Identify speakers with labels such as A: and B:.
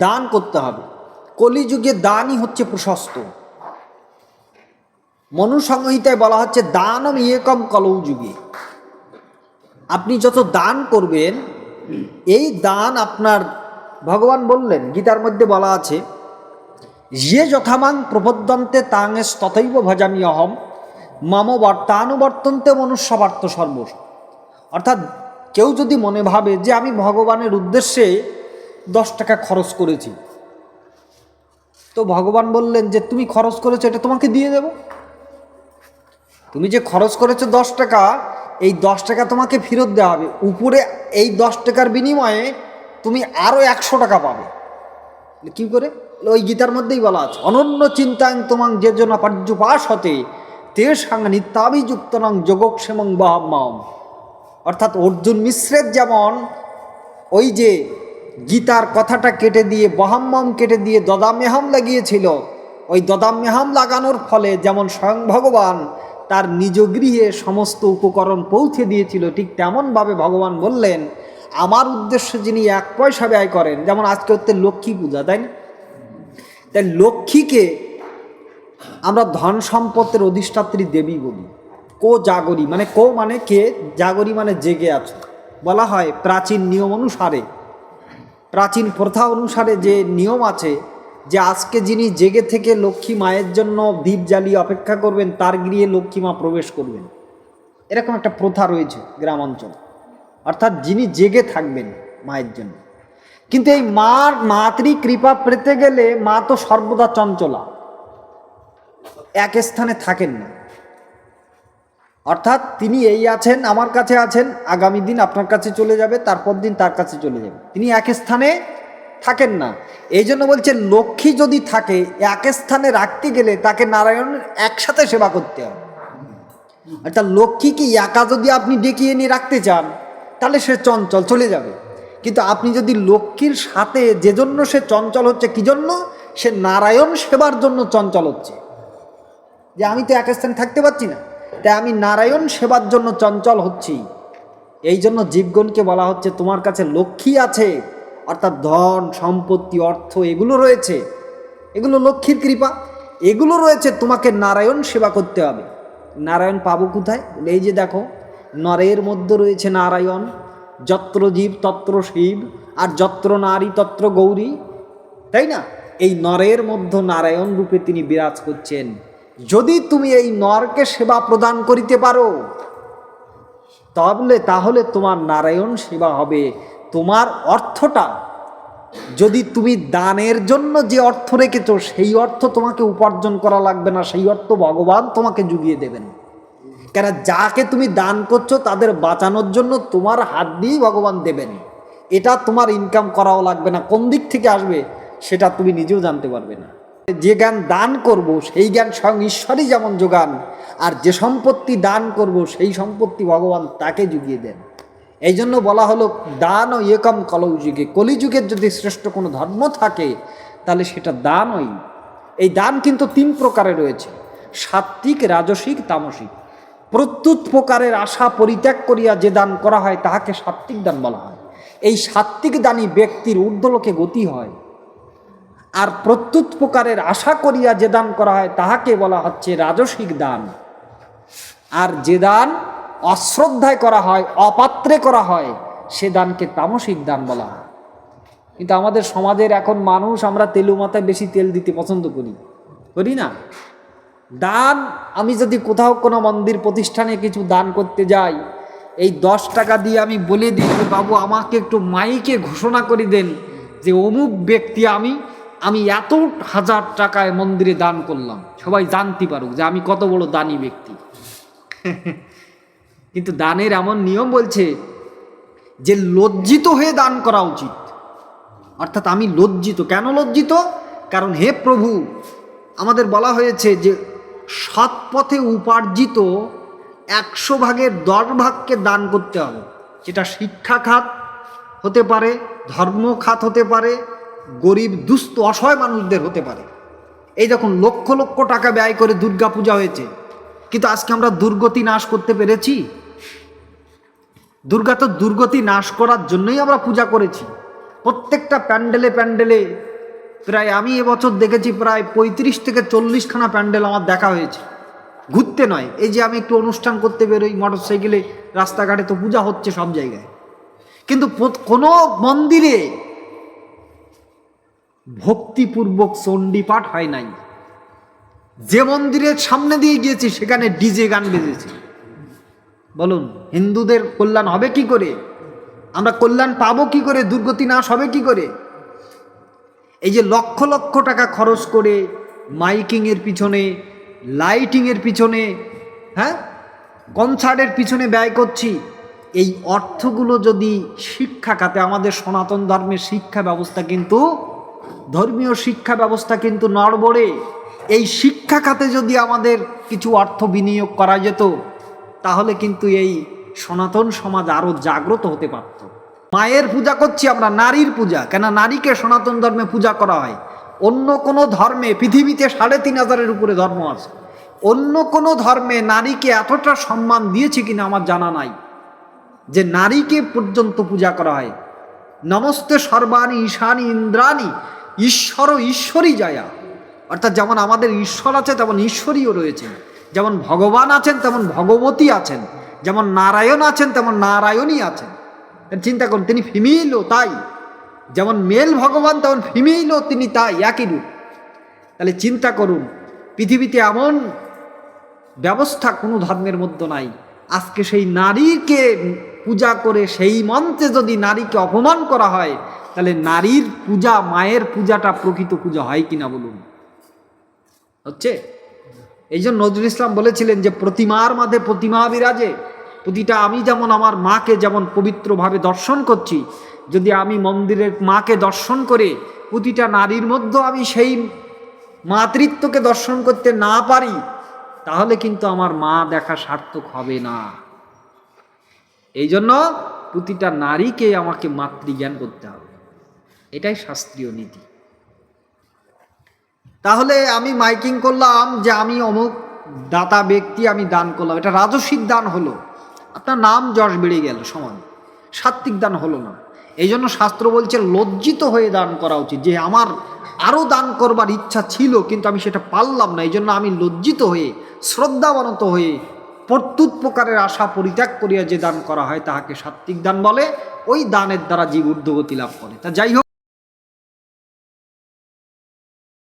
A: দান করতে হবে। কলিযুগে দানই হচ্ছে প্রশস্ত। মনুসংহিতায় বলা হচ্ছে, দানম ইয়েকম কলৌ যুগে। আপনি যত দান করবেন, এই দান আপনার, ভগবান বললেন, গীতার মধ্যে বলা আছে যে যথামাং প্রপদ্যন্তে তাঙে তথৈব ভজামি অহম, মম বর্তানুবর্তন্তে মনুষ্যবার্ত সর্বস অর্থাৎ কেউ যদি মনে ভাবে যে আমি ভগবানের উদ্দেশ্যে দশ টাকা খরচ করেছি। তো ভগবান বললেন যে, তুমি খরচ করেছ, এটা তোমাকে দিয়ে দেব। তুমি যে খরচ করেছ দশ টাকা, এই দশ টাকা তোমাকে ফেরত দেওয়া হবে। উপরে এই দশ টাকার বিনিময়ে তুমি আরও একশো টাকা পাবে। কি করে? ওই গীতার মধ্যেই বলা আছে, অনন্য চিন্তায়ন তোমাং যে জন্য পার্যুপাস হতে তে সাং নিত্যাভিযুক্ত নং যোগক্ষেমং বাহমাম। অর্থাৎ অর্জুন মিশ্রের যেমন ওই যে গীতার কথাটা কেটে দিয়ে, বহাম্মম কেটে দিয়ে দদামেহাম লাগিয়েছিল। ওই দদামেহাম লাগানোর ফলে যেমন স্বয়ং ভগবান তার নিজ গৃহে সমস্ত উপকরণ পৌঁছে দিয়েছিল, ঠিক তেমনভাবে ভগবান বললেন, আমার উদ্দেশ্য যিনি এক পয়সা ব্যয় করেন, যেমন আজকে হচ্ছে লক্ষ্মী পূজা, তাই না? তাই লক্ষ্মীকে আমরা ধন সম্পদের অধিষ্ঠাত্রী দেবী বলি। কো জাগরি মানে কো মানে কে? জাগরি মানে জেগে আছে। বলা হয় প্রাচীন নিয়ম অনুসারে। প্রাচীন প্রথা অনুসারে যে নিয়ম আছে, যে আজকে যিনি জেগে থেকে লক্ষ্মী মায়ের জন্য দ্বীপ জ্বালিয়ে অপেক্ষা করবেন, তার গৃহে লক্ষ্মী মা প্রবেশ করবেন। এরকম একটা প্রথা রয়েছে গ্রামাঞ্চল। অর্থাৎ যিনি জেগে থাকবেন মায়ের জন্য। কিন্তু এই মার মাতৃ কৃপা পেতে গেলে মা তো সর্বদা চঞ্চলা। এক স্থানে থাকেন না। অর্থাৎ তিনি এই আছেন, আমার কাছে আছেন, আগামী দিন আপনার কাছে চলে যাবে, তারপর দিন তার কাছে চলে যাবে। তিনি এক স্থানে থাকেন না। এই জন্য বলছে লক্ষ্মী যদি থাকে, এক স্থানে রাখতে গেলে তাকে নারায়ণের একসাথে সেবা করতে হবে। অর্থাৎ লক্ষ্মীকে একা যদি আপনি ডেকে এনে রাখতে চান, তাহলে সে চঞ্চল চলে যাবে। কিন্তু আপনি যদি লক্ষ্মীর সাথে যে জন্য সে চঞ্চল হচ্ছে, কি জন্য? সে নারায়ণ সেবার জন্য চঞ্চল হচ্ছে। যে আমি তো এক স্থানে থাকতে পারছি না। তাই আমি নারায়ণ সেবার জন্য চঞ্চল হচ্ছি। এই জন্য জীবগণকে বলা হচ্ছে, তোমার কাছে লক্ষ্মী আছে, অর্থাৎ ধন, সম্পত্তি, অর্থ, এগুলো রয়েছে। এগুলো লক্ষ্মীর কৃপা। এগুলো রয়েছে, তোমাকে নারায়ণ সেবা করতে হবে। নারায়ণ পাবো কোথায়? এই যে দেখো, নরের মধ্যে রয়েছে নারায়ণ, যত্র জীব, তত্র শিব, আর যত্র নারী, তত্র গৌরী। তাই না? এই নরের মধ্যে নারায়ণ রূপে তিনি বিরাজ করছেন। যদি তুমি এই নরকে সেবা প্রদান করিতে পারো তাহলে তাহলে তোমার নারায়ণ সেবা হবে। তোমার অর্থটা, যদি তুমি দানের জন্য যে অর্থ রেখেছ, সেই অর্থ তোমাকে উপার্জন করা লাগবে না, সেই অর্থ ভগবান তোমাকে জুগিয়ে দেবেন। কেন যাকে তুমি দান করছ, তাদের বাঁচানোর জন্য তোমার হাত দিয়েই ভগবান দেবেন। এটা তোমার ইনকাম করাও লাগবে না। কোন দিক থেকে আসবে, সেটা তুমি নিজেও জানতে পারবে না। যে জ্ঞান দান করব, সেই জ্ঞান স্বয়ং ঈশ্বরই যেমন যোগান, আর যে সম্পত্তি দান করব, সেই সম্পত্তি ভগবান তাকে যুগিয়ে দেন। এই জন্য বলা হলো দান ও একম কলৌ যুগে কলিযুগের যদি শ্রেষ্ঠ কোনো ধর্ম থাকে, তাহলে সেটা দানই। এই দান কিন্তু তিন প্রকারে রয়েছে, সাত্ত্বিক, রাজসিক, তামসিক। প্রত্যুত প্রকারের আশা পরিত্যাগ করিয়া যে দান করা হয়, তাহাকে সাত্ত্বিক দান বলা হয়। এই সাত্ত্বিক দানই ব্যক্তির ঊর্ধ্বলোকে গতি হয়। আর প্রত্যুত প্রকারের আশা করিয়া যে দান করা হয়, তাহাকে বলা হচ্ছে রাজসিক দান। আর যে দান অশ্রদ্ধায় করা হয়, অপাত্রে করা হয়, সে দানকে তামসিক দান বলা হয়। কিন্তু আমাদের সমাজের এখন মানুষ, আমরা তেলু মাথায় বেশি তেল দিতে পছন্দ করি। করি না। দান, আমি যদি কোথাও কোনো মন্দির প্রতিষ্ঠানে কিছু দান করতে যাই, এই দশ টাকা দিয়ে আমি বলে দিই বাবু, আমাকে একটু মাইকে ঘোষণা করে দেন যে, অমুক ব্যক্তি আমি আমি এত হাজার টাকায় মন্দিরে দান করলাম, সবাই জানতে পারুক যে আমি কত বড় দানি ব্যক্তি। কিন্তু দানের এমন নিয়ম বলছে যে লজ্জিত হয়ে দান করা উচিত। অর্থাৎ আমি লজ্জিত। কেন লজ্জিত? কারণ হে প্রভু, আমাদের বলা হয়েছে যে সৎ পথে উপার্জিত একশো ভাগের দশ ভাগকে দান করতে হবে। সেটা শিক্ষা খাত হতে পারে ধর্ম খাত হতে পারে গরিব, দুস্থ, অসহায় মানুষদের হতে পারে। এই যখন লক্ষ লক্ষ টাকা ব্যয় করে দুর্গা পূজা হয়েছে। কিন্তু আজকে আমরা দুর্গতি নাশ করতে পেরেছি? দুর্গা তো দুর্গতি নাশ করার জন্যই আমরা পূজা করেছি। প্রত্যেকটা প্যান্ডেলে প্যান্ডেলে প্রায় আমি এবছর দেখেছি প্রায় পঁয়ত্রিশ থেকে চল্লিশখানা প্যান্ডেল আমার দেখা হয়েছে। ঘুরতে নয়, এই যে আমি একটু অনুষ্ঠান করতে বেরোই মোটর সাইকেলে রাস্তাঘাটে তো পূজা হচ্ছে সব জায়গায়। কিন্তু কোনো মন্দিরে ভক্তিপূর্বক চণ্ডী পাঠ হয় নাই। যে মন্দিরের সামনে দিয়ে গিয়েছি, সেখানে ডিজে গান বেজেছে। বলুন, হিন্দুদের কল্যাণ হবে কি করে? আমরা কল্যাণ পাবো কি করে? দুর্গতি নাশ হবে কি করে? এই যে লক্ষ লক্ষ টাকা খরচ করে মাইকিংয়ের পিছনে, লাইটিংয়ের পিছনে হ্যাঁ? কনসার্টের পিছনে ব্যয় করছি, এই অর্থগুলো যদি শিক্ষা খাতে, আমাদের সনাতন ধর্মের শিক্ষা ব্যবস্থা কিন্তু ধর্মীয় শিক্ষা ব্যবস্থা কিন্তু নড়বড়ে। এই শিক্ষা খাতে যদি আমাদের কিছু অর্থ বিনিয়োগ করা যেত, তাহলে কিন্তু এই সনাতন সমাজ আরও জাগ্রত হতে পারত। মায়ের পূজা করছি আমরা, নারীর পূজা, কেন নারীকে সনাতন ধর্মে পূজা করা হয়? অন্য কোনো ধর্মে, পৃথিবীতে সাড়ে তিন হাজারের উপরে ধর্ম আছে। অন্য কোনো ধর্মে নারীকে এতটা সম্মান দিয়েছে কিনা আমার জানা নাই। যে নারীকে পর্যন্ত পূজা করা হয়। নমস্তে সর্বাণী ঈশানী ইন্দ্রাণী। ঈশ্বর ঈশ্বরই যায়া। অর্থাৎ যেমন আমাদের ঈশ্বর আছে, তেমন ঈশ্বরীও রয়েছে যেমন ভগবান আছেন, তেমন ভগবতী আছেন। যেমন নারায়ণ আছেন, তেমন নারায়ণই আছেন। চিন্তা করুন, তিনি ফিমেলও তাই। যেমন মেল ভগবান, তেমন ফিমেলও তিনি তাই, একই রূপ। তাহলে চিন্তা করুন, পৃথিবীতে এমন ব্যবস্থা কোনো ধর্মের মধ্যে নাই। আজকে সেই নারীকে পূজা করে সেই মন্ত্রে যদি নারীকে অপমান করা হয় তাহলে নারীর পূজা, মায়ের পূজাটা প্রকৃত পূজা হয় কিনা বলুন? হচ্ছে? এই জন্য নজরুল ইসলাম বলেছিলেন যে, প্রতিমার মাঝে প্রতিমা বিরাজে। প্রতিটা আমি যেমন আমার মাকে যেমন পবিত্রভাবে দর্শন করছি, যদি আমি মন্দিরের মাকে দর্শন করে প্রতিটা নারীর মধ্যে আমি সেই মাতৃত্বকে দর্শন করতে না পারি, তাহলে কিন্তু আমার মা দেখা সার্থক হবে না। এই জন্য প্রতিটা নারীকে আমাকে মাতৃজ্ঞান করতে হবে। এটাই শাস্ত্রীয় নীতি। তাহলে আমি মাইকিং করলাম যে আমি অমুক দাতা ব্যক্তি আমি দান করলাম। এটা রাজস্বিক দান হলো। আপনার নাম যশ বেড়ে গেল সমান। সাত্বিক দান হলো না। এই জন্য শাস্ত্র বলছে, লজ্জিত হয়ে দান করা উচিত। যে আমার আরও দান করবার ইচ্ছা ছিল, কিন্তু আমি সেটা পারলাম না। এই জন্য আমি লজ্জিত হয়ে, শ্রদ্ধাবনত হয়ে, প্রত্যুত প্রকারের আশা পরিত্যাগ করিয়া যে দান করা হয়, তাহাকে সাত্বিক দান বলে। ওই দানের দ্বারা জীব ঊর্ধ্বগতি লাভ করে। তা যাই হোক।